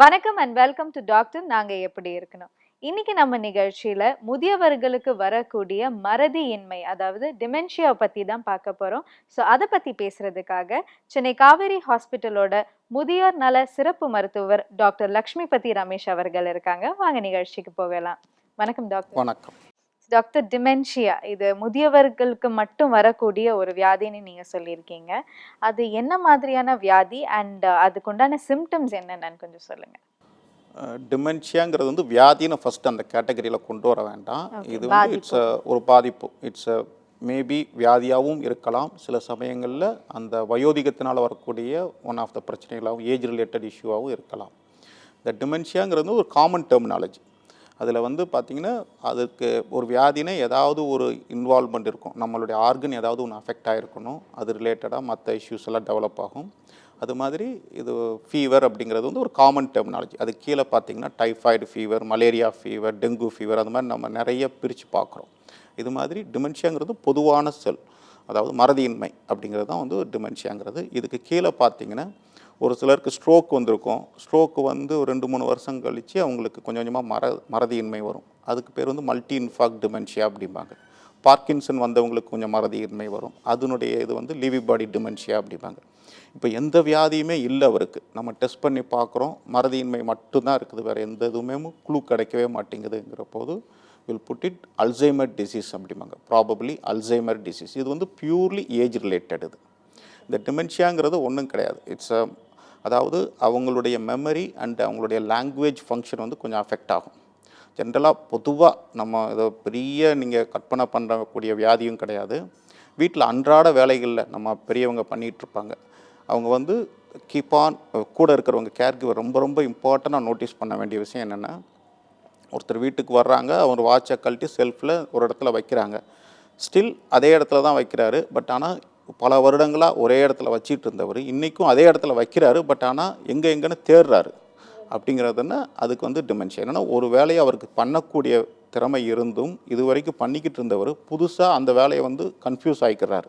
வணக்கம் and welcome to doctor நாங்க எப்படி இருக்கணும்? இன்னைக்கு நம்ம நிகழ்ச்சியில முதியவர்களுக்கு வரக்கூடிய மறதி இன்மை அதாவது டிமென்ஷியா பத்தி தான் பார்க்க போறோம். ஸோ அதை பத்தி பேசுறதுக்காக சென்னை காவேரி ஹாஸ்பிட்டலோட முதியோர் நல சிறப்பு மருத்துவர் டாக்டர் லக்ஷ்மிபதி ரமேஷ் அவர்கள் இருக்காங்க. வாங்க நிகழ்ச்சிக்கு போகலாம். வணக்கம் டாக்டர். வணக்கம். டாக்டர் டிமென்ஷியா இது முதியவர்களுக்கு மட்டும் வரக்கூடிய ஒரு வியாதின்னு நீங்க சொல்லியிருக்கீங்க. அது என்ன மாதிரியான வியாதி? அண்ட் அதுக்குண்டான சிம்டம்ஸ் என்னென்னு கொஞ்சம் சொல்லுங்க. டிமென்ஷியாங்கிறது வந்து வியாதின்னு ஃபர்ஸ்ட் அந்த கேட்டகரியில் கொண்டு வர வேண்டாம். இது வந்து இட்ஸ் ஒரு பாதிப்பு. இட்ஸ் மேபி வியாதியாகவும் இருக்கலாம். சில சமயங்களில் அந்த வயோதிகத்தினால் வரக்கூடிய ஒன் ஆஃப் த பிரச்சனைகளாகவும் ஏஜ் ரிலேட்டட் இஷ்யூவாகவும் இருக்கலாம். இந்த டிமென்ஷியாங்கிறது ஒரு காமன் டெர்மினாலஜி அதில் வந்து பார்த்திங்கன்னா அதுக்கு ஒரு வியாதினே ஏதாவது ஒரு இன்வால்மெண்ட் இருக்கும். நம்மளுடைய ஆர்கன் ஏதாவது ஒன்று அஃபெக்ட் ஆகிருக்கணும் அது ரிலேட்டடாக மற்ற இஷ்யூஸ் எல்லாம் டெவலப் ஆகும். அது மாதிரி இது ஃபீவர் அப்படிங்கிறது வந்து ஒரு காமன் டெர்மினாலஜி அது கீழே பார்த்திங்கன்னா typhoid fever malaria fever dengue fever அது மாதிரி நம்ம நிறைய பிரித்து பார்க்குறோம். இது மாதிரி டிமென்ஷியாங்கிறது பொதுவான செல் அதாவது மறதியின்மை அப்படிங்கிறது தான் வந்து டிமென்ஷியாங்கிறது இதுக்கு கீழே பார்த்தீங்கன்னா ஒரு சிலருக்கு ஸ்ட்ரோக் வந்திருக்கும். ஸ்ட்ரோக்கு வந்து ஒரு ரெண்டு மூணு வருஷம் கழித்து அவங்களுக்கு கொஞ்சம் கொஞ்சமாக மர மறதியின்மை வரும். அதுக்கு பேர் வந்து மல்டி இன்ஃபாக் டிமென்ஷியா அப்படிம்பாங்க. பார்க்கின்சன் வந்தவங்களுக்கு கொஞ்சம் மறதியின்மை வரும். அதனுடைய இது வந்து லிவி பாடி டிமென்ஷியா அப்படிம்பாங்க. இப்போ எந்த வியாதியுமே இல்லை அவருக்கு. நம்ம டெஸ்ட் பண்ணி பார்க்குறோம். மறதியின்மை மட்டும்தான் இருக்குது. வேறு எந்த இதுவுமே குழு கிடைக்கவே மாட்டேங்குதுங்கிற போது we'll put it Alzheimer disease அப்படிம்பாங்க. ப்ராபப்ளி அல்சைமர் டிசீஸ் இது வந்து பியூர்லி ஏஜ் ரிலேட்டட் இது. இந்த டிமென்ஷியாங்கிறது ஒன்றும் கிடையாது. இட்ஸ் அ அதாவது அவங்களுடைய மெமரி அண்ட் அவங்களுடைய லாங்குவேஜ் ஃபங்க்ஷன் வந்து கொஞ்சம் அஃபெக்ட் ஆகும். ஜென்ரலாக பொதுவாக நம்ம இதை பெரிய நீங்கள் கற்பனை பண்ணக்கூடிய வியாதியும் கிடையாது. வீட்டில் அன்றாட வேலைகளில் நம்ம பெரியவங்க பண்ணிகிட்ருப்பாங்க அவங்க வந்து கீப் ஆன் கூட இருக்கிறவங்க கேர்கிவர் ரொம்ப ரொம்ப இம்பார்ட்டண்ட்டாக நோட்டீஸ் பண்ண வேண்டிய விஷயம் என்னென்னா ஒருத்தர் வீட்டுக்கு வர்றாங்க அவர் வாட்சை கழட்டி செல்ஃபில் ஒரு இடத்துல வைக்கிறாங்க. ஸ்டில் அதே இடத்துல தான் வைக்கிறாரு பட் ஆனால் பல வருடங்களாக ஒரே இடத்துல வச்சிட்டு இருந்தவர் இன்றைக்கும் அதே இடத்துல வைக்கிறாரு. பட் ஆனால் எங்கே எங்கேன்னு தேடுறாரு அப்படிங்கிறதுன்னா அதுக்கு வந்து டிமென்ஷன் என்னென்னா ஒரு வேலையை அவருக்கு பண்ணக்கூடிய திறமை இருந்தும் இது வரைக்கும் பண்ணிக்கிட்டு இருந்தவர் புதுசாக அந்த வேலையை வந்து கன்ஃபியூஸ் ஆகிக்கிறாரு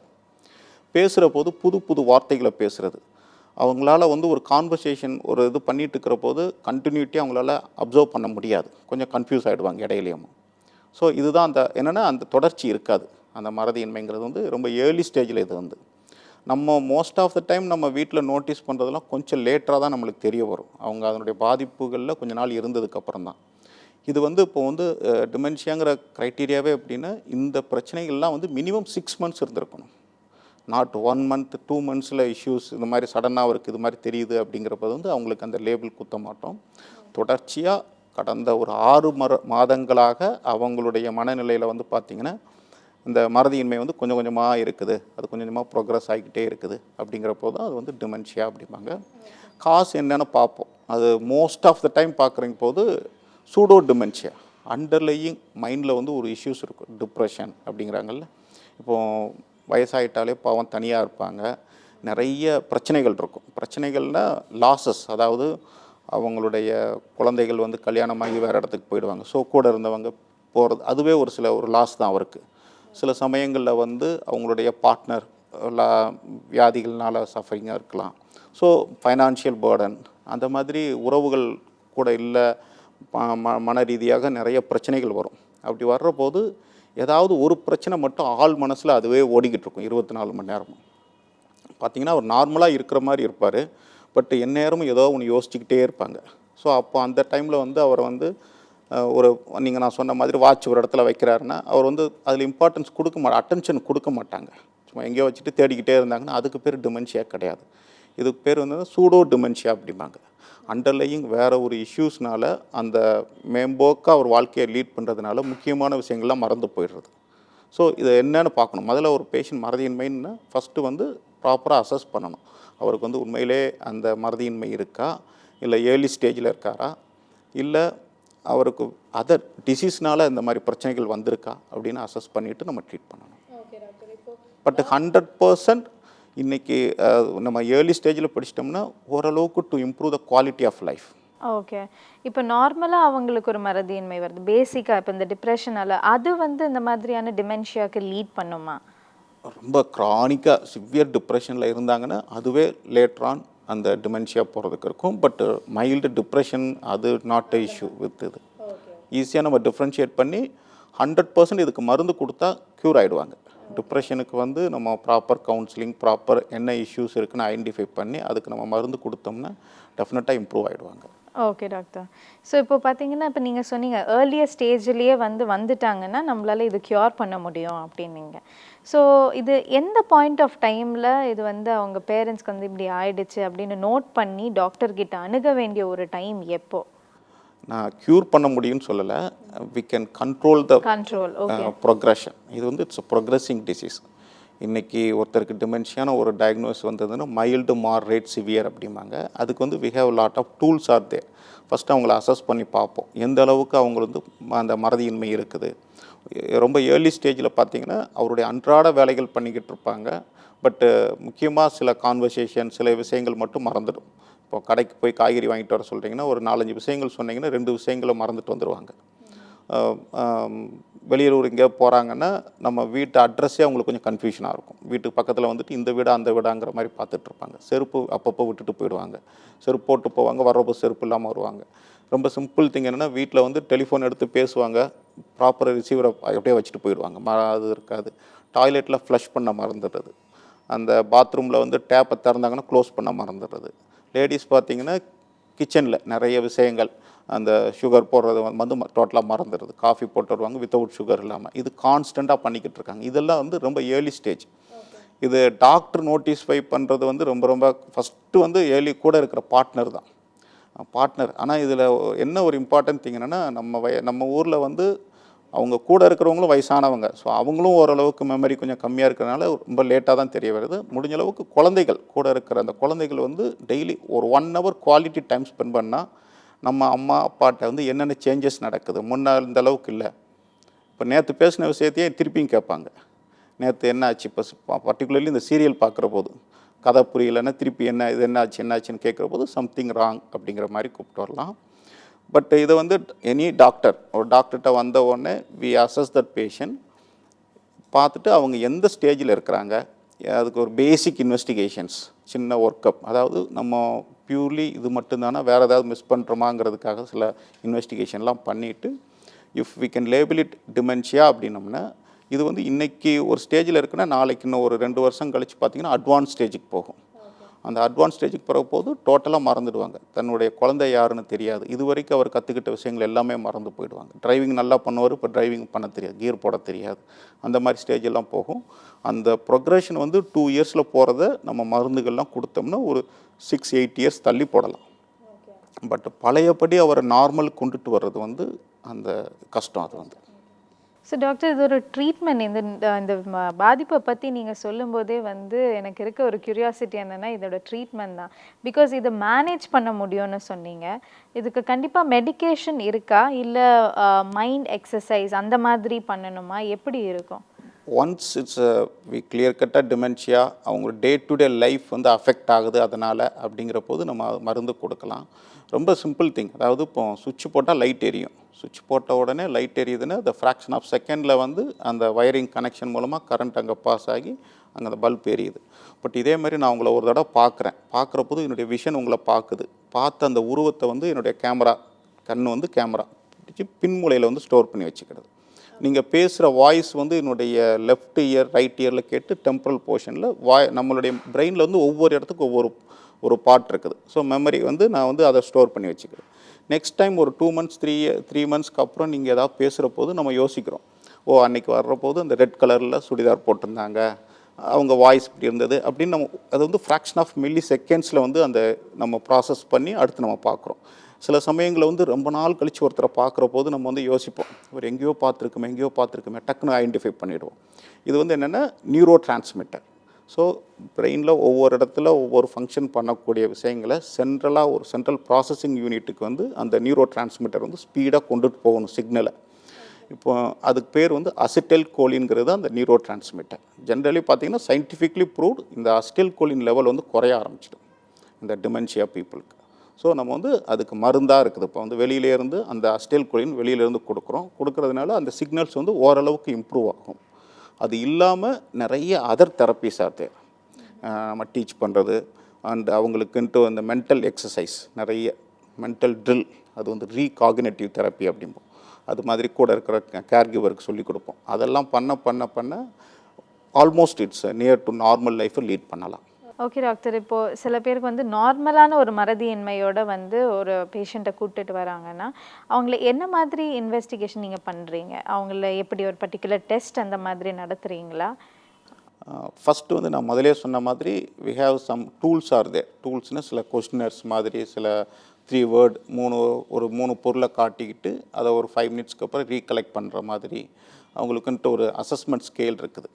பேசுகிற போது புது புது வார்த்தைகளை பேசுகிறது அவங்களால வந்து ஒரு கான்வர்சேஷன் ஒரு இது பண்ணிட்டு இருக்கிற போது கண்டினியூட்டி அவங்களால அப்சர்வ் பண்ண முடியாது. கொஞ்சம் கன்ஃபியூஸ் ஆகிடுவாங்க இடையிலையும். ஸோ இதுதான் அந்த என்னென்னா அந்த தொடர்ச்சி இருக்காது. அந்த மறதியின்மைங்கிறது வந்து ரொம்ப ஏர்லி ஸ்டேஜில் இது வந்து. நம்ம மோஸ்ட் ஆஃப் த டைம் நம்ம வீட்டில் நோட்டீஸ் பண்ணுறதெல்லாம் கொஞ்சம் லேட்டராக தான் நம்மளுக்கு தெரிய வரும். அவங்க அதனுடைய பாதிப்புகளில் கொஞ்ச நாள் இருந்ததுக்கப்புறம் தான். இது வந்து இப்போ வந்து டிமென்ஷியாங்கிற க்ரைட்டீரியாவே எப்படின்னா இந்த பிரச்சனைகள்லாம் வந்து மினிமம் சிக்ஸ் மந்த்ஸ் இருந்திருக்கணும். நாட் ஒன் மந்த் டூ மந்த்ஸில் இஷ்யூஸ் இந்த மாதிரி சடனாக அவருக்கு இது மாதிரி தெரியுது அப்படிங்கிறப்ப வந்து அவங்களுக்கு அந்த லேபிள் குத்த மாட்டோம். தொடர்ச்சியாக கடந்த ஒரு ஆறு மர மாதங்களாக அவங்களுடைய மனநிலையில் வந்து பார்த்திங்கன்னா இந்த மறதியின்மை வந்து கொஞ்சம் கொஞ்சமாக இருக்குது. அது கொஞ்சம் கொஞ்சமாக ப்ரோக்ரஸ் ஆகிக்கிட்டே இருக்குது. அப்படிங்கிறப்போ தான் அது வந்து டிமென்ஷியா அப்படிம்பாங்க. காசு என்னென்னு பார்ப்போம். அது மோஸ்ட் ஆஃப் த டைம் பார்க்குறங்க போது சூடோ டிமென்ஷியா அண்டர்லையிங் மைண்டில் வந்து ஒரு இஷ்யூஸ் இருக்கும் டிப்ரெஷன் அப்படிங்கிறாங்கல்ல. இப்போது வயசாயிட்டாலே பாவம் தனியாக இருப்பாங்க. நிறைய பிரச்சனைகள் இருக்கும். பிரச்சனைகள்னால் லாசஸ் அதாவது அவங்களுடைய குழந்தைகள் வந்து கல்யாணமாகி வேறு இடத்துக்கு போயிடுவாங்க. ஸோ கூட இருந்தவங்க போகிறது அதுவே ஒரு சில ஒரு லாஸ் தான் அவருக்கு. சில சமயங்களில் வந்து அவங்களுடைய பார்ட்னர் வியாதிகள்னால சஃபரிங்காக இருக்கலாம். ஸோ ஃபைனான்ஷியல் பேர்டன் அந்த மாதிரி உறவுகள் கூட இல்லை ம- ம- மன ரீதியாக நிறைய பிரச்சனைகள் வரும். அப்படி வர்றபோது ஏதாவது ஒரு பிரச்சனை மட்டும் ஆள் மனசில் அதுவே ஓடிக்கிட்டு இருக்கும் இருபத்தி நாலு மணி நேரமும். பார்த்தீங்கன்னா அவர் நார்மலாக இருக்கிற மாதிரி இருப்பார் பட் எந்நேரமும் ஏதோ ஒன்று யோசிச்சுக்கிட்டே இருப்பாங்க. ஸோ அப்போ அந்த டைமில் வந்து அவரை வந்து ஒரு நீங்கள் நான் சொன்ன மாதிரி வாட்ச் ஒரு இடத்துல வைக்கிறாருன்னா அவர் வந்து அதில் இம்பார்ட்டன்ஸ் கொடுக்க மா அட்டென்ஷன் கொடுக்க மாட்டாங்க. சும்மா எங்கேயோ வச்சுட்டு தேடிக்கிட்டே இருந்தாங்கன்னா அதுக்கு பேர் டிமென்ஷியா கிடையாது. இதுக்கு பேர் வந்து சூடோ டிமென்ஷியா அப்படிம்பாங்க. அண்டர்லையிங் வேறு ஒரு இஷ்யூஸ்னால அந்த மேம்போக்காக அவர் வாழ்க்கையை லீட் பண்ணுறதுனால முக்கியமான விஷயங்கள்லாம் மறந்து போயிடுறது. ஸோ இதை என்னென்னு பார்க்கணும். முதல்ல ஒரு பேஷண்ட் மறதியின்மைன்னு ஃபஸ்ட்டு வந்து ப்ராப்பராக அசஸ் பண்ணணும். அவருக்கு வந்து உண்மையிலே அந்த மறதியின்மை இருக்கா? இல்லை ஏர்லி ஸ்டேஜில் இருக்காரா? இல்லை அவருக்கு அதர் டிசீஸ்னால இந்த மாதிரி பிரச்சனைகள் வந்திருக்கா அப்படின்னு அசஸ் பண்ணிவிட்டு நம்ம ட்ரீட் பண்ணணும். பட் ஹண்ட்ரட் பர்சன்ட் இன்றைக்கி நம்ம ஏர்லி ஸ்டேஜில் படிச்சிட்டோம்னா ஓரளவுக்கு to improve the quality of life okay இப்போ நார்மலாக அவங்களுக்கு ஒரு மறதியின்மை வருது. பேசிக்காக இப்போ இந்த டிப்ரெஷனால அது வந்து இந்த மாதிரியான டிமென்ஷியாக்கு லீட் பண்ணுமா? ரொம்ப க்ரானிக்காக சிவியர் டிப்ரெஷனில் இருந்தாங்கன்னா அதுவே லேட்ரான் அந்த டிமென்ஷியா போகிறதுக்கு இருக்கும். பட் மைல்டு டிப்ரெஷன் அது நாட் எ இஷ்யூ வித் இது. ஈஸியாக நம்ம டிஃப்ரென்ஷியேட் பண்ணி ஹண்ட்ரட் பர்சன்ட் இதுக்கு மருந்து கொடுத்தா க்யூர் ஆகிடுவாங்க டிப்ரெஷனுக்கு வந்து நம்ம ப்ராப்பர் கவுன்சிலிங் ப்ராப்பர் என்ன இஷ்யூஸ் இருக்குன்னு ஐடென்டிஃபை பண்ணி அதுக்கு நம்ம மருந்து கொடுத்தோம்னா டெஃபினட்டாக இம்ப்ரூவ் ஆகிடுவாங்க ஓகே டாக்டர் ஸோ இப்போ பார்த்தீங்கன்னா இப்போ நீங்கள் சொன்னீங்க ஏர்லியர் ஸ்டேஜ்லேயே வந்து வந்துட்டாங்கன்னா நம்மளால இது க்யூர் பண்ண முடியும் அப்படின்னீங்க. ஸோ இது எந்த பாயிண்ட் ஆஃப் டைமில் இது வந்து அவங்க பேரண்ட்ஸ்க்கு வந்து இப்படி ஆயிடுச்சு அப்படின்னு நோட் பண்ணி டாக்டர் கிட்ட அணுக வேண்டிய ஒரு டைம் எப்போ? நான் க்யூர் பண்ண முடியும்னு சொல்லலை. We can control the control okay progression இது வந்து இட்ஸ் ப்ரொக்ரெஸிங் டிசீஸ் இன்றைக்கி ஒருத்தருக்கு டிமென்ஷியான ஒரு டயக்னோஸ் வந்ததுன்னா மைல்டு மார்ரேட் சிவியர் அப்படிம்பாங்க. அதுக்கு வந்து we have lot of tools are there first அவங்கள அசஸ் பண்ணி பார்ப்போம். எந்த அளவுக்கு அவங்க வந்து ம- அந்த மறதியின்மை இருக்குது. ரொம்ப ஏர்லி ஸ்டேஜில் பார்த்தீங்கன்னா அவருடைய அன்றாட வேலைகள் பண்ணிக்கிட்டு இருப்பாங்க. பட்டு முக்கியமாக சில கான்வர்சேஷன் சில விஷயங்கள் மட்டும் மறந்துடும். இப்போ கடைக்கு போய் காய்கறி வாங்கிட்டு வர சொல்கிறீங்கன்னா ஒரு நாலஞ்சு விஷயங்கள் சொன்னீங்கன்னா ரெண்டு விஷயங்களை மறந்துட்டு வந்துடுவாங்க வெளியூர் எங்கேயோ போகிறாங்கன்னா நம்ம வீட்டு அட்ரஸே அவங்களுக்கு கொஞ்சம் கன்ஃபியூஷனாக இருக்கும். வீட்டுக்கு பக்கத்தில் வந்துட்டு இந்த வீடு அந்த வீடாங்கிற மாதிரி பார்த்துட்டு இருப்பாங்க. செருப்பு அப்பப்போ விட்டுட்டு போயிடுவாங்க. செருப்பு போட்டு போவாங்க வர்றப்போ செருப்பு இல்லாமல் வருவாங்க. ரொம்ப சிம்பிள் திங் என்னென்னா வீட்டில் வந்து டெலிஃபோன் எடுத்து பேசுவாங்க. ப்ராப்பராக ரிசீவரை அப்படியே வச்சுட்டு போயிடுவாங்க. அது இருக்காது. டாய்லெட்டில் ஃப்ளஷ் பண்ண மறந்துடுறது. அந்த பாத்ரூமில் வந்து டேப்பை திறந்தாங்கன்னா க்ளோஸ் பண்ண மறந்துடுறது. லேடிஸ் பார்த்தீங்கன்னா கிச்சனில் நிறைய விஷயங்கள். அந்த சுகர் போடுறது வந்து டோட்டலாக மறந்துடுது காஃபி போட்டு வருவாங்க வித்தவுட் சுகர் இல்லாமல் இது கான்ஸ்டண்ட்டாக பண்ணிக்கிட்டு இருக்காங்க. இதெல்லாம் வந்து ரொம்ப ஏர்லி ஸ்டேஜ் இது டாக்டர் நோட்டீஸ்ஃபை பண்ணுறது வந்து ரொம்ப ரொம்ப ஃபஸ்ட்டு வந்து ஏர்லி கூட இருக்கிற பார்ட்னர் தான். பார்ட்னர் ஆனால் இதில் என்ன ஒரு இம்பார்ட்டன்ட் திங் என்னென்னா நம்ம வய நம்ம ஊரில் வந்து அவங்க கூட இருக்கிறவங்களும் வயசானவங்க. ஸோ அவங்களும் ஓரளவுக்கு மெமரி கொஞ்சம் கம்மியாக இருக்கிறனால ரொம்ப லேட்டாக தான் தெரிய வருது. முடிஞ்ச அளவுக்கு குழந்தைகள் கூட இருக்கிற அந்த குழந்தைகள் வந்து டெய்லி ஒரு one hour quality time spend பண்ணால் நம்ம அம்மா அப்பாட்ட வந்து என்னென்ன சேஞ்சஸ் நடக்குது? முன்னால் இந்த அளவுக்கு இல்லை. இப்போ நேற்று பேசின விஷயத்தையே திருப்பியும் கேட்பாங்க. நேற்று என்ன ஆச்சு? இப்போ பர்டிகுலர்லி இந்த சீரியல் பார்க்குற போது. கதை புரியலைன்னா திருப்பி என்ன இது என்ன ஆச்சு என்ன ஆச்சுன்னு கேட்குற போது சம்திங் ராங் அப்படிங்கிற மாதிரி கூப்பிட்டு வரலாம். பட் இதை வந்து எனி டாக்டர் ஒரு டாக்டர்கிட்ட வந்த உடனே வி அசஸ் தட் பேஷண்ட் பார்த்துட்டு அவங்க எந்த ஸ்டேஜில் இருக்கிறாங்க? அதுக்கு ஒரு பேசிக் இன்வெஸ்டிகேஷன்ஸ் சின்ன ஒர்க்கப் அதாவது நம்ம ப்யூர்லி இது மட்டும்தானா? வேறு ஏதாவது மிஸ் பண்ணுறோமாங்கிறதுக்காக சில இன்வெஸ்டிகேஷன்லாம் பண்ணிவிட்டு if we can label it dementia அப்படின்னம்னா இது வந்து இன்றைக்கி ஒரு ஸ்டேஜில் இருக்குன்னா நாளைக்கு இன்னும் ஒரு ரெண்டு வருஷம் கழிச்சு பார்த்தீங்கன்னா அட்வான்ஸ் ஸ்டேஜுக்கு போகும். அந்த அட்வான்ஸ் ஸ்டேஜுக்கு பிறகு போது டோட்டலாக மறந்துடுவாங்க. தன்னுடைய குழந்தை யாருன்னு தெரியாது. இது வரைக்கும் அவர் கற்றுக்கிட்ட விஷயங்கள் எல்லாமே மறந்து போயிடுவாங்க. டிரைவிங் நல்லா பண்ணுவார் இப்போ டிரைவிங் பண்ண தெரியாது. கியர் போட தெரியாது. அந்த மாதிரி ஸ்டேஜ் எல்லாம் போகும். அந்த ப்ரொக்ரெஷன் வந்து டூ இயர்ஸில் போகிறத நம்ம மருந்துகள்லாம் கொடுத்தோம்னா ஒரு சிக்ஸ் எயிட் இயர்ஸ் தள்ளி போடலாம். பட் பழையபடி அவரை நார்மல் கொண்டுட்டு வர்றது வந்து அந்த கஷ்டம் அது வந்து. ஸோ டாக்டர் இது ஒரு ட்ரீட்மெண்ட் இந்த இந்த- பாதிப்பை பற்றி நீங்கள் சொல்லும்போதே வந்து எனக்கு இருக்க ஒரு கியூரியாசிட்டி என்னென்னா இதோட ட்ரீட்மெண்ட் தான். பிகாஸ் இதை மேனேஜ் பண்ண முடியும்னு சொன்னீங்க. இதுக்கு கண்டிப்பாக மெடிக்கேஷன் இருக்கா? இல்லை மைண்ட் எக்ஸசைஸ் அந்த மாதிரி பண்ணணுமா? எப்படி இருக்கும்? ஒன்ஸ் இட்ஸ் வி கிளியர் கட்டாக டிமென்ஷியா அவங்க டே டு டே லைஃப் வந்து அஃபெக்ட் ஆகுது அதனால் அப்படிங்கிற போது நம்ம மருந்து கொடுக்கலாம். ரொம்ப சிம்பிள் திங் அதாவது இப்போ சுவிட்ச் போட்டால் லைட் எரியும். சுவிட்ச் போட்ட உடனே லைட் எரியுதுன்னா அந்த ஃப்ராக்ஷன் ஆஃப் செகண்டில் வந்து அந்த வயரிங் கனெக்ஷன் மூலமாக கரண்ட் அங்கே பாஸ் ஆகி அங்கே அந்த பல்ப் எரியுது. பட் இதே மாதிரி நான் உங்களை ஒரு தடவை பார்க்குறேன். பார்க்குற போது என்னுடைய விஷன் உங்களை பார்க்குது. பார்த்த அந்த உருவத்தை வந்து என்னுடைய கேமரா கண் வந்து கேமரா பிடிச்சி பின்மூலையில் வந்து ஸ்டோர் பண்ணி வச்சுக்கிறது. நீங்கள் பேசுகிற வாய்ஸ் வந்து என்னுடைய லெஃப்ட் இயர் ரைட் இயரில் கேட்டு டெம்பரல் போர்ஷனில் வாய் நம்மளுடைய பிரெயினில் வந்து ஒவ்வொரு இடத்துக்கு ஒவ்வொரு ஒரு பார்ட் இருக்குது. ஸோ மெமரி வந்து நான் வந்து அதை ஸ்டோர் பண்ணி வச்சுக்கிறேன். நெக்ஸ்ட் டைம் ஒரு டூ மந்த்ஸ் த்ரீ த்ரீ மந்த்ஸ்க்கு அப்புறம் நீங்கள் ஏதாவது பேசுகிற போது நம்ம யோசிக்கிறோம். ஓ அன்னைக்கு வர்றபோது அந்த ரெட் கலரில் சுடிதார் போட்டிருந்தாங்க. அவங்க வாய்ஸ் இப்படி இருந்தது அப்படின்னு நம்ம அது வந்து ஃப்ராக்ஷன் ஆஃப் மில்லி செகண்ட்ஸில் வந்து அந்த நம்ம ப்ராசஸ் பண்ணி அடுத்து நம்ம பார்க்குறோம். சில சமயங்களில் வந்து ரொம்ப நாள் கழித்து ஒருத்தரை பார்க்குற போது நம்ம வந்து யோசிப்போம். ஒரு எங்கேயோ பார்த்துருக்குமே எங்கேயோ பார்த்துருக்குமே டக்குன்னு ஐடென்டிஃபை பண்ணிவிடுவோம் இது வந்து என்னென்னா நியூரோ டிரான்ஸ்மிட்டர். ஸோ பிரெயினில் ஒவ்வொரு இடத்துல ஒவ்வொரு ஃபங்க்ஷன் பண்ணக்கூடிய விஷயங்களை சென்ட்ரலாக ஒரு சென்ட்ரல் ப்ராசஸிங் யூனிட்டுக்கு வந்து அந்த நியூரோ டிரான்ஸ்மிட்டர் வந்து ஸ்பீடாக கொண்டுட்டு போகணும் சிக்னலை. இப்போ அதுக்கு பேர் வந்து அசிட்டல் கோலின்ங்கிறது அந்த நியூரோ டிரான்ஸ்மிட்டர். ஜென்ரலி பார்த்தீங்கன்னா சயின்டிஃபிக்லி ப்ரூவ்ட் இந்த அசிட்டல் கோலின் லெவல் வந்து குறைய ஆரம்பிச்சிடும். இந்த டிமென்ஷியா பீப்புளுக்கு. ஸோ நம்ம வந்து அதுக்கு மருந்தாக இருக்குது. இப்போ வந்து வெளியிலேருந்து அந்த அஸ்டேல் குழின் வெளியிலேருந்து கொடுக்குறோம். கொடுக்கறதுனால அந்த சிக்னல்ஸ் வந்து ஓரளவுக்கு இம்ப்ரூவ் ஆகும். அது இல்லாமல் நிறைய அதர் தெரப்பிஸ் ஆர் நம்ம டீச் பண்ணுறது அண்ட் அவங்களுக்குன்ட்டு அந்த மென்டல் எக்ஸசைஸ் நிறைய மென்டல் ட்ரில் அது வந்து ரீகாகினேட்டிவ் தெரப்பி அப்படிம்போம். அது மாதிரி கூட இருக்கிற கேர்கிவருக்கு சொல்லி கொடுப்போம். அதெல்லாம் பண்ண பண்ண பண்ண almost it's near to normal லைஃப்பை லீட் பண்ணலாம். ஓகே டாக்டர் இப்போது சில பேருக்கு வந்து நார்மலான ஒரு மறதியின்மையோட வந்து ஒரு பேஷண்ட்டை கூப்பிட்டுட்டு வராங்கன்னா அவங்கள என்ன மாதிரி இன்வெஸ்டிகேஷன் நீங்கள் பண்ணுறீங்க அவங்கள எப்படி ஒரு பர்டிகுலர் டெஸ்ட் அந்த மாதிரி நடத்துகிறீங்களா ஃபஸ்ட்டு வந்து நான் முதலே சொன்ன மாதிரி we have some tools are they டூல்ஸ்னு சில கொஸ்டினர்ஸ் மாதிரி சில த்ரீ வேர்ட் மூணு ஒரு மூணு பொருளை காட்டிக்கிட்டு அதை ஒரு ஃபைவ் மினிட்ஸ்க்கு அப்புறம் ரீகலெக்ட் பண்ணுற மாதிரி அவங்களுக்குன்ட்டு ஒரு அசஸ்மெண்ட் ஸ்கேல் இருக்குது.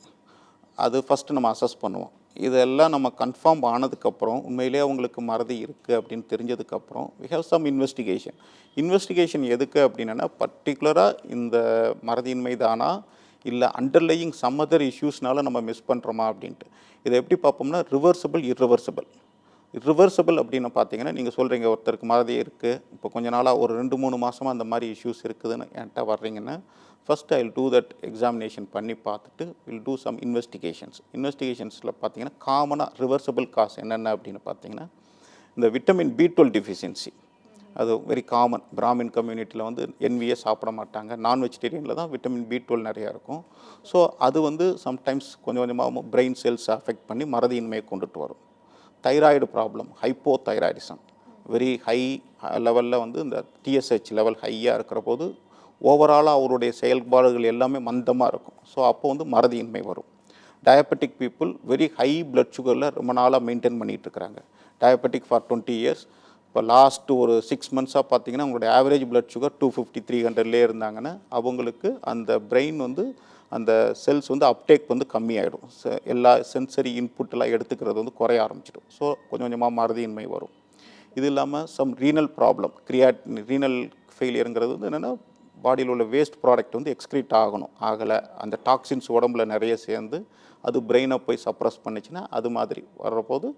அது ஃபஸ்ட்டு நம்ம அசஸ் பண்ணுவோம். இதெல்லாம் நம்ம கன்ஃபார்ம் ஆனதுக்கப்புறம் உண்மையிலே அவங்களுக்கு மறதி இருக்குது அப்படின்னு தெரிஞ்சதுக்கப்புறம் we have some investigation investigation எதுக்கு அப்படின்னா பர்டிகுலராக இந்த மறதியின்மை தானா இல்லை அண்டர்லையிங் சம் அதர் இஷ்யூஸ்னால நம்ம மிஸ் பண்ணுறோமா அப்படின்ட்டு. இதை எப்படி பார்ப்போம்னா ரிவர்சபிள் இர்ரிவர்சபிள் ரிவர்சபிள் அப்படின்னு பார்த்தீங்கன்னா நீங்கள் சொல்கிறீங்க ஒருத்தருக்கு மறதி இருக்குது இப்போ கொஞ்ச நாளாக ஒரு ரெண்டு மூணு மாதமாக அந்த மாதிரி இஷ்யூஸ் இருக்குதுன்னு என்கிட்ட வர்றீங்கன்னா first I will do that examination பண்ணி பார்த்துட்டு வில் டூ சம் இன்வெஸ்டிகேஷன்ஸ் இன்வெஸ்டிகேஷன்ஸில் பார்த்தீங்கன்னா காமனாக ரிவர்சபிள் காஸ் என்னென்ன அப்படின்னு பார்த்தீங்கன்னா இந்த விட்டமின் பி டுவெல் டிஃபிஷியன்சி அது வெரி காமன் பிராமின் கம்யூனிட்டியில் வந்து என்வியே சாப்பிட மாட்டாங்க. நான் வெஜிடேரியனில் தான் விட்டமின் பி டுவெல் நிறையா இருக்கும். ஸோ அது வந்து சம்டைம்ஸ் கொஞ்சம் கொஞ்சமாக பிரெயின் செல்ஸ் அஃபெக்ட் பண்ணி மறதியின்மையை கொண்டுட்டு வரும். Thyroid problem hypothyroidism very high லெவலில் வந்து இந்த டிஎஸ்ஹெச் லெவல் ஹையாக இருக்கிற போது ஓவராலாக அவருடைய செயல்பாடுகள் எல்லாமே மந்தமாக இருக்கும். ஸோ அப்போ வந்து மறதியின்மை வரும். Diabetic people very high blood சுகரில் ரொம்ப நாளாக மெயின்டைன் பண்ணிகிட்டு இருக்கிறாங்க டயபெட்டிக் ஃபார் டுவெண்ட்டி இயர்ஸ் இப்போ லாஸ்ட் ஒரு சிக்ஸ் மந்த்ஸாக பார்த்தீங்கன்னா உங்களுடைய average blood sugar two fifty three ஹண்ட்ரட்லேயே இருந்தாங்கன்னா அவங்களுக்கு அந்த பிரெயின் வந்து அந்த செல்ஸ் வந்து அப்டேக் வந்து கம்மியாயிடும். எல்லா சென்சரி இன்புட்டெல்லாம் எடுத்துக்கிறது வந்து குறைய ஆரம்பிச்சிடும். ஸோ கொஞ்சம் கொஞ்சமாக மறதியின்மை வரும். இது இல்லாமல் சம் ரீனல் ப்ராப்ளம் கிரியாட் ரீனல் ஃபெயிலியருங்கிறது வந்து என்னென்னா பாடியில் உள்ள வேஸ்ட் ப்ராடக்ட் வந்து எக்ஸ்க்ரீட் ஆகணும். ஆகலை அந்த டாக்ஸின்ஸ் உடம்புல நிறைய சேர்ந்து அது பிரெயினை போய் சப்ரஸ் பண்ணிச்சுன்னா அது மாதிரி வர்றபோது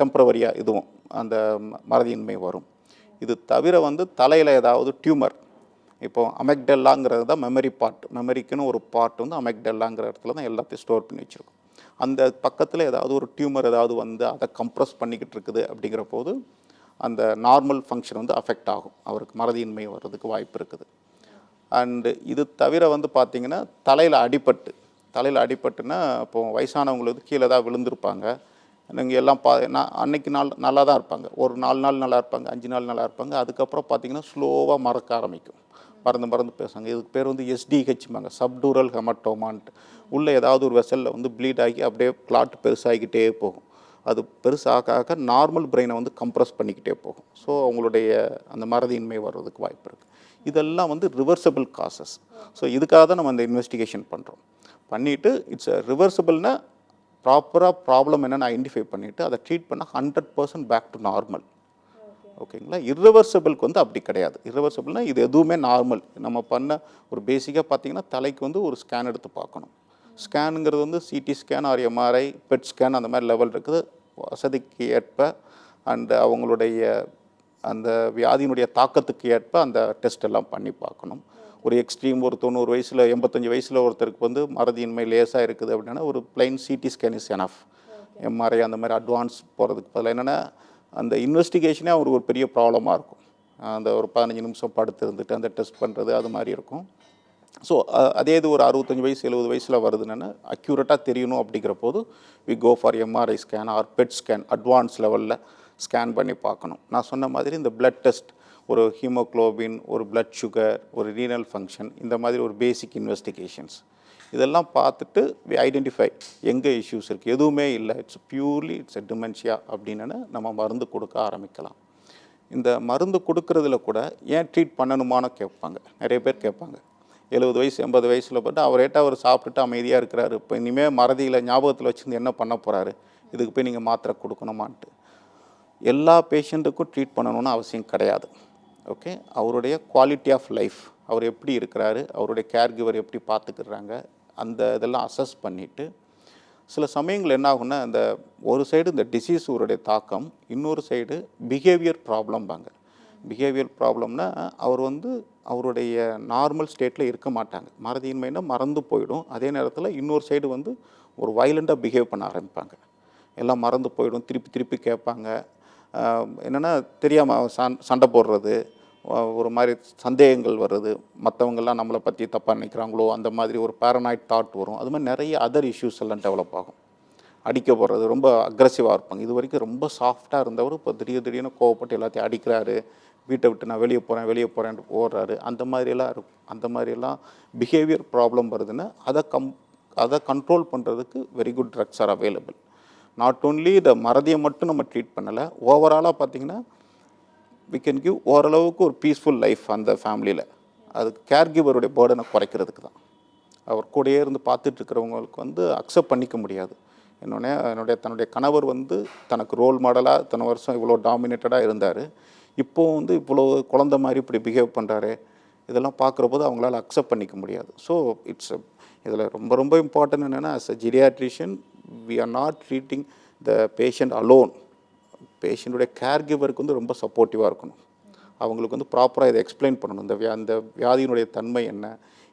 டெம்பரவரியாக இதுவும் அந்த மறதியின்மை வரும். இது தவிர வந்து தலையில் ஏதாவது டியூமர் இப்போ அமெக்டெல்லாங்கிறது தான் மெமரி பார்ட் மெமரிக்குன்னு ஒரு பார்ட் வந்து அமெக்டெல்லாங்கிற இடத்துல தான் எல்லாத்தையும் ஸ்டோர் பண்ணி வச்சுருக்கோம். அந்த பக்கத்தில் ஏதாவது ஒரு டியூமர் ஏதாவது வந்து அதை கம்ப்ரஸ் பண்ணிக்கிட்டு இருக்குது அப்படிங்கிற போது அந்த நார்மல் ஃபங்க்ஷன் வந்து அஃபெக்ட் ஆகும். அவருக்கு மறதியின்மை வர்றதுக்கு வாய்ப்பு இருக்குது. அண்டு இது தவிர வந்து பார்த்திங்கன்னா தலையில் அடிபட்டு தலையில் அடிபட்டுன்னா இப்போ வயசானவங்களுக்கு கீழே தான் விழுந்திருப்பாங்க. நீங்கள் எல்லாம் பா நான் அன்னைக்கு நாள் நல்லா தான் இருப்பாங்க. ஒரு நாலு நாள் நல்லா இருப்பாங்க அஞ்சு நாள் நல்லா இருப்பாங்க. அதுக்கப்புறம் பார்த்தீங்கன்னா ஸ்லோவாக மறக்க ஆரம்பிக்கும். மறந்து மறந்து பேசுவாங்க. இதுக்கு பேர் வந்து எஸ்டிஹெச்மாங்க சப்டூரல் ஹெமட்டோமான்ட்டு உள்ளே ஏதாவது ஒரு வெசலில் வந்து ப்ளீட் ஆகி அப்படியே கிளாட் பெருசாகிக்கிட்டே போகும். அது பெருசாக ஆக நார்மல் பிரெயினை வந்து கம்ப்ரஸ் பண்ணிக்கிட்டே போகும். ஸோ அவங்களுடைய அந்த மறதியின்மை வர்றதுக்கு வாய்ப்பு இருக்குது இதெல்லாம் வந்து ரிவர்சபிள் காசஸ் ஸோ இதுக்காக தான் நம்ம அந்த இன்வெஸ்டிகேஷன் பண்ணுறோம் பண்ணிவிட்டு இட்ஸ் ரிவர்சபிள்னா ப்ராப்பராக ப்ராப்ளம் என்னென்னு ஐடென்டிஃபை பண்ணிவிட்டு அதை ட்ரீட் பண்ணால் hundred percent back to normal ஓகேங்களா irreversibleக்கு வந்து அப்படி கிடையாது. இர்ரிவர்சபிள்னால் இது எதுவுமே நார்மல் நம்ம பண்ண ஒரு பேசிக்காக பார்த்தீங்கன்னா தலைக்கு வந்து ஒரு ஸ்கேன் எடுத்து பார்க்கணும். ஸ்கேனுங்கிறது வந்து CT scan or MRI PET scan அந்த மாதிரி லெவல் இருக்குது. வசதிக்கு ஏற்ப அண்ட் அவங்களுடைய அந்த வியாதியினுடைய தாக்கத்துக்கு ஏற்ப அந்த டெஸ்ட் எல்லாம் பண்ணி பார்க்கணும். ஒரு எக்ஸ்ட்ரீம் ஒரு தொண்ணூறு வயசில் எண்பத்தஞ்சு வயசில் ஒருத்தருக்கு வந்து மறதியின்மை லேசாக இருக்குது அப்படின்னா ஒரு plain CT scan is enough MRI அந்த மாதிரி அட்வான்ஸ் போகிறதுக்கு பதிலாக என்னென்னா அந்த இன்வெஸ்டிகேஷனே அவருக்கு ஒரு பெரிய ப்ராப்ளமாக இருக்கும். அந்த ஒரு பதினஞ்சு நிமிஷம் படுத்து இருந்துட்டு அந்த டெஸ்ட் பண்ணுறது அது மாதிரி இருக்கும். ஸோ அதே இது ஒரு அறுபத்தஞ்சி வயசு எழுபது வயசில் வருதுன்னா அக்யூரேட்டாக தெரியணும் அப்படிங்கிற போது we go for MRI scan or PET scan advance லெவலில் ஸ்கேன் பண்ணி பார்க்கணும். நான் சொன்ன மாதிரி இந்த பிளட் டெஸ்ட் ஒரு ஹீமோக்ளோபின் ஒரு பிளட் சுகர் ஒரு ரீனல் ஃபங்க்ஷன் இந்த மாதிரி ஒரு பேசிக் இன்வெஸ்டிகேஷன்ஸ் இதெல்லாம் பார்த்துட்டு வி ஐடென்டிஃபை எங்கே இஷ்யூஸ் இருக்குது எதுவுமே இல்லை. It's purely it's a dementia அப்படின்னு நம்ம மருந்து கொடுக்க ஆரம்பிக்கலாம். இந்த மருந்து கொடுக்கறதுல கூட ஏன் ட்ரீட் பண்ணணுமான்னு கேட்பாங்க. நிறைய பேர் கேட்பாங்க. எழுபது வயசு எண்பது வயசில் பட்டு அவரேட்ட அவர் சாப்பிட்டுட்டு அமைதியாக இருக்கிறாரு. இப்போ இனிமேல் மறதியில் ஞாபகத்தில் வச்சுருந்து என்ன பண்ண போகிறாரு இதுக்கு போய் நீங்கள் மாத்திரை கொடுக்கணுமான்ட்டு. எல்லா பேஷண்ட்டுக்கும் ட்ரீட் பண்ணணும்னு அவசியம் கிடையாது. ஓகே? அவருடைய குவாலிட்டி ஆஃப் லைஃப் அவர் எப்படி இருக்கிறாரு அவருடைய கேர் கிவர் எப்படி பார்த்துக்கிறாங்க அந்த இதெல்லாம் அசஸ் பண்ணிவிட்டு சில சமயங்கள் என்ன ஆகும்னா இந்த ஒரு சைடு இந்த டிசீஸ் அவருடைய தாக்கம் இன்னொரு சைடு பிஹேவியர் ப்ராப்ளம்பாங்க பிஹேவியர் ப்ராப்ளம்னா அவர் வந்து அவருடைய நார்மல் ஸ்டேட்டில் இருக்க மாட்டாங்க. மறதியின்மைனா மறந்து போயிடும். அதே நேரத்தில் இன்னொரு சைடு வந்து ஒரு வைலண்ட்டாக பிஹேவ் பண்ண ஆரம்பிப்பாங்க. எல்லாம் மறந்து போயிடும். திருப்பி திருப்பி கேட்பாங்க. என்னென்னா தெரியாமல் சண் சண்டை போடுறது ஒரு மாதிரி சந்தேகங்கள் வர்றது. மற்றவங்கெல்லாம் நம்மளை பற்றி தப்பாக நினைக்கிறாங்களோ அந்த மாதிரி ஒரு பேரனாய்ட் தாட் வரும். அது மாதிரி நிறைய அதர் இஷ்யூஸ் எல்லாம் டெவலப் ஆகும். அடிக்க போடுறது ரொம்ப அக்ரஸிவாக இருப்பாங்க. இது வரைக்கும் ரொம்ப சாஃப்டாக இருந்தவர் இப்போ திடீர் திடீர்னு கோவப்பட்டு எல்லாத்தையும் அடிக்கிறாரு. வீட்டை விட்டு நான் வெளியே போகிறேன் வெளியே போகிறேன்ட்டு ஓடுறாரு. அந்த மாதிரியெல்லாம் இருக்கும். அந்த மாதிரியெல்லாம் பிஹேவியர் ப்ராப்ளம் வருதுன்னா அதை கம் அதை கண்ட்ரோல் பண்ணுறதுக்கு very good drugs are available not only இந்த மறதியை மட்டும் நம்ம ட்ரீட் பண்ணலை ஓவராலாக பார்த்தீங்கன்னா வி கேன் கிவ் ஓரளவுக்கு ஒரு பீஸ்ஃபுல் லைஃப் அந்த ஃபேமிலியில் அது கேர் கிவருடைய பேர்டனை குறைக்கிறதுக்கு தான். அவர் கூடயே இருந்து பார்த்துட்ருக்கிறவங்களுக்கு வந்து அக்செப்ட் பண்ணிக்க முடியாது. என்னொன்னே என்னுடைய தன்னுடைய கணவர் வந்து தனக்கு ரோல் மாடலாக இத்தனை வருஷம் இவ்வளோ டாமினேட்டடாக இருந்தார். இப்போ வந்து இவ்வளோ குழந்த மாதிரி இப்படி பிஹேவ் பண்ணுறாரு இதெல்லாம் பார்க்குற போது அவங்களால அக்செப்ட் பண்ணிக்க முடியாது. ஸோ இட்ஸ் இதில் ரொம்ப ரொம்ப இம்பார்ட்டன்ட் என்னென்னா as a geriatrician we are not treating the patient alone பேஷண்ட்டுடைய care கிவருக்கு வந்து ரொம்ப சப்போர்ட்டிவாக இருக்கணும். அவங்களுக்கு வந்து ப்ராப்பராக இதை எக்ஸ்பிளைன் பண்ணணும். இந்த வியா இந்த வியாதியினுடைய தன்மை என்ன?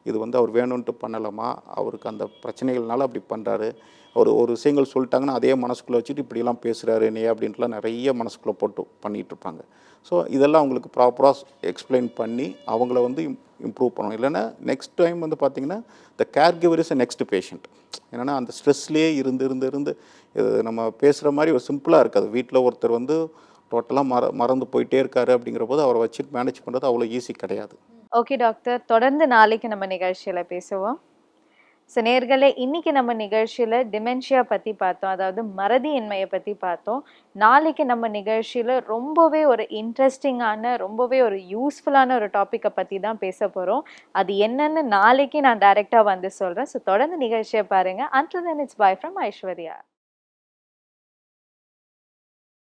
இது வந்து அவர் வேணும்ன்ட்டு பண்ணலாமா? அவருக்கு அந்த பிரச்சனைகள்னால அப்படி பண்ணுறாரு ஒரு ஒரு விஷயங்கள் சொல்லிட்டாங்கன்னா அதே மனசுக்குள்ளே வச்சுட்டு இப்படிலாம் பேசுகிறாரு நீ அப்படின்ட்டுலாம் நிறைய மனசுக்குள்ளே போட்டு பண்ணிகிட்டு இருப்பாங்க. ஸோ இதெல்லாம் அவங்களுக்கு ப்ராப்பராக எக்ஸ்பிளைன் பண்ணி அவங்கள வந்து இம்ப்ரூவ் பண்ணணும். இல்லைன்னா நெக்ஸ்ட் டைம் வந்து பார்த்திங்கன்னா the caregiver is next patient என்னென்னா அந்த ஸ்ட்ரெஸ்லேயே இருந்து இருந்து இருந்து இது நம்ம பேசுகிற மாதிரி ஒரு சிம்பிளாக இருக்காது. வீட்டில் ஒருத்தர் வந்து டோட்டலாக மற மறந்து போயிட்டே இருக்காரு அப்படிங்கிற போது அவரை வச்சுட்டு மேனேஜ் பண்ணுறது அவ்வளோ ஈஸி கிடையாது. ஓகே டாக்டர் தொடர்ந்து நாளைக்கு நம்ம நிகழ்ச்சியில் பேசுவோம். ஸோ நேர்களே இன்றைக்கி நம்ம நிகழ்ச்சியில் டிமென்ஷியா பற்றி பார்த்தோம். அதாவது மறதியின்மையை பற்றி பார்த்தோம். நாளைக்கு நம்ம நிகழ்ச்சியில் ரொம்பவே ஒரு இன்ட்ரெஸ்டிங்கான ரொம்பவே ஒரு யூஸ்ஃபுல்லான ஒரு டாப்பிக்கை பற்றி தான் பேச போகிறோம் அது என்னென்னு நாளைக்கு நான் டைரெக்டாக வந்து சொல்கிறேன் ஸோ தொடர்ந்து நிகழ்ச்சியை பாருங்க. And then it's bye from Aishwarya.